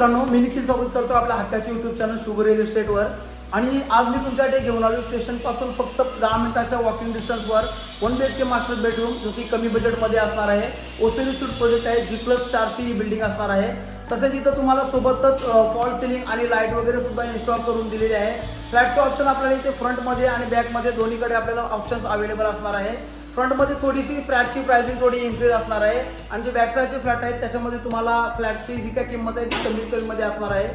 मित्रांनो मी निखिल स्वागत करतो आपल्या हक्काच्या युट्यूब चॅनल शुगर रिअल इस्टेटवर आणि आज मी तुमच्यासाठी घेऊन आलो स्टेशनपासून फक्त दहा मिनिटाच्या walking डिस्टन्सवर one B H K master bedroom जो की कमी बजेटमध्ये असणार आहे. ओसेरी सूट प्रोजेक्ट आहे जी प्लस चारची ही बिल्डिंग असणार आहे. तसेच इथं तुम्हाला सोबतच फॉल सिलिंग आणि लाइट वगैरे सुद्धा इन्स्टॉल करून दिलेली आहे. फ्लॅटचे ऑप्शन आपल्याला इथे फ्रंटमध्ये आणि बॅकमध्ये दोन्हीकडे आपल्याला ऑप्शन्स अवेलेबल असणार आहे. फ्रंटमध्ये थोडीशी फ्लॅटची प्राइसिंग थोडी इन्क्रीज असणार आहे. आणि जे बॅकसाईडचे फ्लॅट आहेत त्याच्यामध्ये तुम्हाला फ्लॅटची जी काय किंमत आहे ती कमीत कमीमध्ये असणार आहे.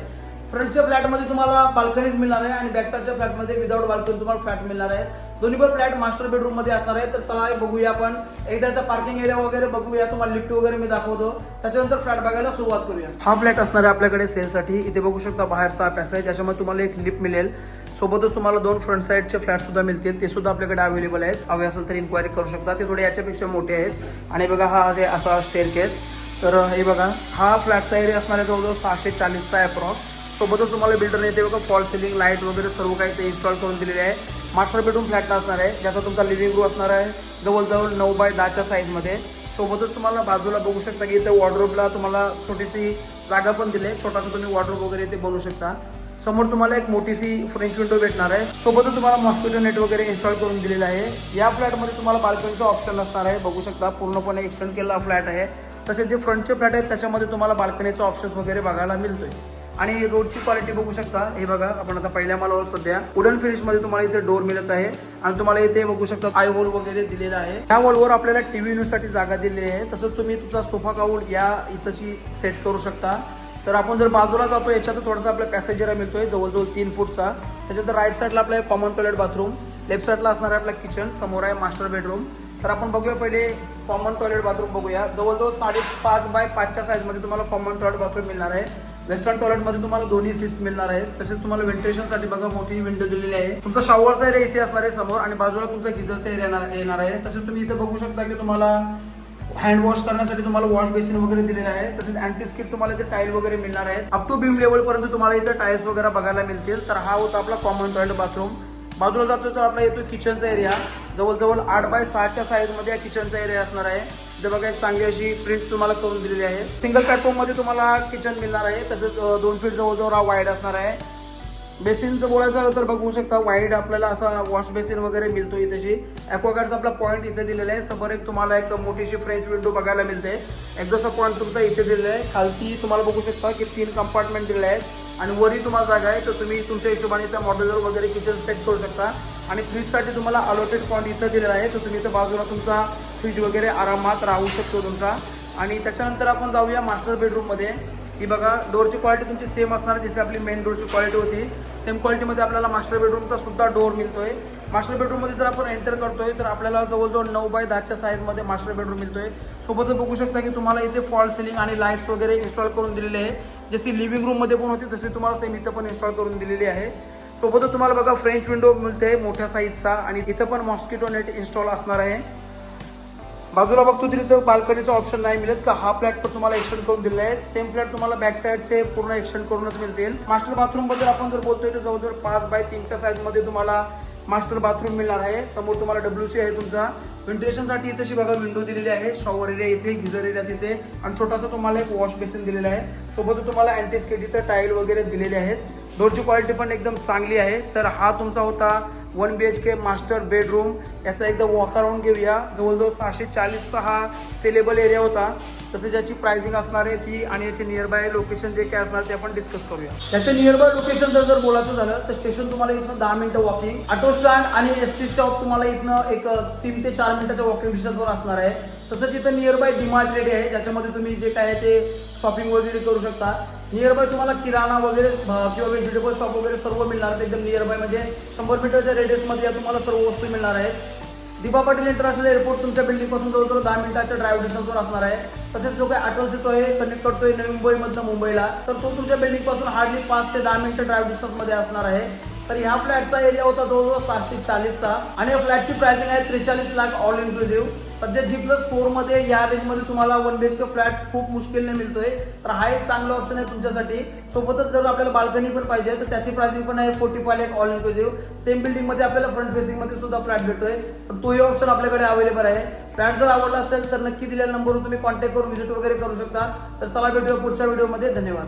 फ्रंटच्या फ्लॅटमध्ये तुम्हाला बाल्कनीज मिळणार आहे आणि बॅकसाईडच्या फ्लॅटमध्ये विदाउट बाल्कनी तुम्हाला फ्लॅट मिळणार आहे. दोन्ही पण फ्लॅट मास्टर बेडरूममध्ये असणार आहे. तर चला बघूया आपण. एकदाचा पार्किंग एरिया वगैरे बघूया. तुम्हाला लिफ्ट वगैरे मी दाखवतो. त्याच्यानंतर फ्लॅट बघायला सुरुवात करूया. हा फ्लॅट असणार आहे आपल्याकडे सेलसाठी इथे बघू शकता बाहेरचा पॅसेज ज्याच्यामध्ये तुम्हाला एक लिफ्ट मिळेल. सोबतच तुम्हाला दोन फ्रंट साईडचे फ्लॅट सुद्धा मिळतील. ते सुद्धा आपल्याकडे अवेलेबल आहेत. हवे असेल तर इन्क्वायरी करू शकता. ते थोडे याच्यापेक्षा मोठे आहेत. आणि बघा हा आहे असा स्टेअर केस तर हे बघा. हा फ्लॅटचा एरिया असणार आहे जवळजवळ सहाशे चाळीसचा अप्रॉक्स सोबतच तुम्हाला बिल्डरने ते बघा फॉल सिलिंग लाइट वगैरे सर्व काही ते इन्स्टॉल करून दिलेले आहे. मास्टर बेडरूम फ्लॅट असणार आहे ज्याचा तुमचा लिव्हिंग रूम असणार आहे जवळजवळ नऊ बाय दहाच्या साईजमध्ये सोबतच तुम्हाला बाजूला बघू शकता की इथे वॉर्ड्रोबला तुम्हाला छोटीशी जागा पण दिली आहे. छोटासा तुम्ही वॉर्ड्रोब वगैरे इथे बनवू शकता. समोर तुम्हाला एक मोठीशी फ्रेंच विंडो भेटणार आहे. सोबतच तुम्हाला मॉस्किटो नेट वगैरे इन्स्टॉल करून दिलेलं आहे. या फ्लॅटमध्ये तुम्हाला बाल्कनीचं ऑप्शन असणार आहे. बघू शकता पूर्णपणे एक्सटेंड केलेला फ्लॅट आहे. तसेच जे फ्रंटचे फ्लॅट आहेत त्याच्यामध्ये तुम्हाला बाल्कनीचं ऑप्शन्स वगैरे बघायला मिळतोय. आणि रोडची क्वालिटी बघू शकता. हे बघा आपण आता पहिल्या मालावर सध्या. वुडन फिनिशमध्ये तुम्हाला इथे डोर मिळत आहे. आणि तुम्हाला इथे बघू शकता आय वॉल वगैरे दिलेला आहे. ह्या वॉलवर आपल्याला टीव्ही यूनिटसाठी जागा दिलेली आहे. तसंच तुम्ही तुमचा सोफा काऊल या इथंशी सेट करू शकता. तर आपण जर बाजूला जातो याच्यात थोडासा आपला पॅसेंजर मिळतोय जवळजवळ तीन फूटचा. त्याच्यानंतर राईट साईडला आपला एक कॉमन टॉयलेट बाथरूम लेफ्ट साईडला असणार आहे आपला किचन समोर आहे मास्टर बेडरूम तर आपण बघूया पहिले कॉमन टॉयलेट बाथरूम बघूया. जवळजवळ साडेपाच बाय पाचच्या साईजमध्ये तुम्हाला कॉमन टॉयलेट बाथरूम मिळणार आहे. वेस्टर्न टॉयलेटमध्ये तुम्हाला दोन्ही सीट्स मिळणार आहेत. तसेच तुम्हाला व्हेंटिलेशनसाठी बघा मोठी विंडो दिलेली आहे. तुमचा शॉवरचा एरिया इथे असणार आहे समोर आणि बाजूला तुमचा गिझरचा एरिया येणार आहे. तसेच तुम्ही इथे बघू शकता की तुम्हाला हँड वॉश करण्यासाठी तुम्हाला वॉश बेसिन वगैरे दिलेलं आहे. तसेच अँटी स्किप तुम्हाला इथे टाईल वगैरे मिळणार आहे. अप टू बीम लेवल पर्यंत तुम्हाला इथे टाईल्स वगैरे बघायला मिळतील. तर हा होता आपला कॉमन टॉयलेट बाथरूम बाजूला जातो तर आपला येतो किचनचा एरिया जवळजवळ आठ बाय सहाच्या साईजमध्ये या किचनचा एरिया असणार आहे. इथे बघा एक चांगली अशी प्रिंट तुम्हाला करून दिलेली आहे. सिंगल प्लॅटफॉर्ममध्ये तुम्हाला किचन मिळणार आहे. तसेच दोन फीट जवळजवळ हा वाईड असणार आहे. बेसिनचं बोलायचं झालं तर बघू शकता वाईड आपल्याला असा वॉश बेसिन वगैरे मिळतो इथेशी. ॲक्वागार्डचा आपला पॉईंट इथे दिलेला आहे. समोर एक तुम्हाला एक मोठीशी फ्रेंच विंडो बघायला मिळते. एक जसा पॉईंट तुमचा इथे दिलेला आहे. खालती तुम्हाला बघू शकता की तीन कंपार्टमेंट दिलेले आहेत. आणि वरही तुम्हाला जागा आहे तर तुम्ही तुमच्या हिशोबाने त्या मॉडेलवर वगैरे किचन सेट करू शकता. आणि फ्रीजसाठी तुम्हाला अलोटेड पॉईंट इथं दिलेला आहे. तर तुम्ही इथं बाजूला तुमचा फ्रीज वगैरे आरामात राहू शकतो तुमचा. आणि त्याच्यानंतर आपण जाऊया मास्टर बेडरूममध्ये की बघा डोरची क्वालिटी तुमची सेम असणार जशी आपली मेन डोरची क्वालिटी होती. सेम क्वालिटीमध्ये आपल्याला मास्टर बेडरूमचा सुद्धा डोर मिळतोय. मास्टर बेडरूममध्ये जर आपण एंटर करतोय तर आपल्याला जवळजवळ नऊ बाय दहाच्या साईजमध्ये मास्टर बेडरूम मिळतोय. सोबतच बघू शकता की तुम्हाला इथे फॉल सिलिंग आणि लाईट्स वगैरे इन्स्टॉल करून दिलेले आहे. जशी लिव्हिंग रूममध्ये पण होती तशी तुम्हाला सेम इथं पण इन्स्टॉल करून दिलेली आहे. सोबतच तुम्हाला बघा फ्रेंच विंडो मिळते मोठ्या साईजचा आणि इथं पण मॉस्किटो नेट इन्स्टॉल असणार आहे. बाजूला बघतो तरी तर बाल्कनीचा ऑप्शन नाही मिळत का हा फ्लॅट पण तुम्हाला एक्सटेंड करून दिलेला आहे. सेम फ्लॅट तुम्हाला बॅक साईडचे पूर्ण एक्सटेंड करूनच मिळतील. मास्टर बाथरूमबद्दल आपण जर बोलतोय तर जवळजवळ पाच बाय तीनच्या साईजमध्ये तुम्हाला मास्टर बाथरूम मिळणार आहे. समोर तुम्हाला डब्ल्यू सी आहे तुमचा. व्हेंटिलेशनसाठी इथेशी बघा विंडो दिलेली आहे. शॉवर एरिया इथे गिझर एरिया तिथे. आणि छोटासा तुम्हाला एक वॉश बेसिन दिलेला आहे. सोबत तुम्हाला अँटीस्केट इथं टाईल वगैरे दिलेले आहेत. डोरची क्वालिटी पण एकदम चांगली आहे. तर हा तुमचा होता one B H K master bedroom याचा एकदा वॉक अराऊंड घेऊया. जवळजवळ सहाशे चाळीसचा हा सेलेबल एरिया होता. तसेच ज्याची प्राइसिंग असणार आहे ती आणि याचे नियर बाय लोकेशन जे काय असणार ते आपण डिस्कस करूया. त्याचे नियर बाय लोकेशन जर जर बोलायचं झालं तर स्टेशन तुम्हाला इथनं दहा मिनिटं वॉकिंग ऑटो स्टँड आणि एस टी स्टॉप तुम्हाला इथनं एक तीन ते चार मिनिटाच्या वॉकिंग डिस्टन्सवर असणार आहे. तसंच इथं नियर बाय डिमार्ट रेडी आहे ज्याच्यामध्ये तुम्ही जे काय आहे ते शॉपिंग वगैरे करू शकता. नियर बाय तुम्हाला किराणा वगैरे किंवा व्हेजिटेबल शॉप वगैरे सर्व मिळणार आहेत. एकदम नियर बाय म्हणजे शंभर मीटरच्या रेडियसमध्ये या तुम्हाला सर्व वस्तू मिळणार आहेत. दिबा पाटील इंटरनॅशनल एअरपोर्ट तुमच्या बिल्डिंगपासून जवळजवळ दहा मिनिटाच्या ड्राईव्ह डिस्टन्सवर असणार आहे. तसेच जो काही अटल सेतू आहे कनेक्ट करतोय नवी मुंबईमधनं मुंबईला तर तो तुमच्या बिल्डिंगपासून हार्डली पाच ते दहा मिनिटं ड्राईव्ह डिस्टन्समध्ये असणार आहे. तर ह्या फ्लॅटचा एरिया होता जवळजवळ सहाशे चाळीसचा. आणि या फ्लॅटची प्राइसिंग आहे त्रेचाळीस लाख ऑल इन्क्लुझिव्ह सध्या जी प्लस फोरमध्ये या रेंजमध्ये तुम्हाला one B H K flat खूप मुश्किलने मिळतोय. तर हा एक चांगला ऑप्शन आहे तुमच्यासाठी. सोबतच जर आपल्याला बाल्कनी पण पाहिजे तर त्याची प्राइसिंग पण आहे forty five lakh all inclusive same बिल्डिंगमध्ये आपल्याला फ्रंट फेसिंगमध्ये सुद्धा फ्लॅट भेटतोय. तर तोही ऑप्शन आपल्याकडे अवेलेबल आहे. फ्लॅट जर आवडला असेल तर नक्की दिलेल्या नंबरवर तुम्ही कॉन्टॅक्ट करून व्हिजिट वगैरे करू शकता. तर चला भेटूया पुढच्या व्हिडिओमध्ये धन्यवाद.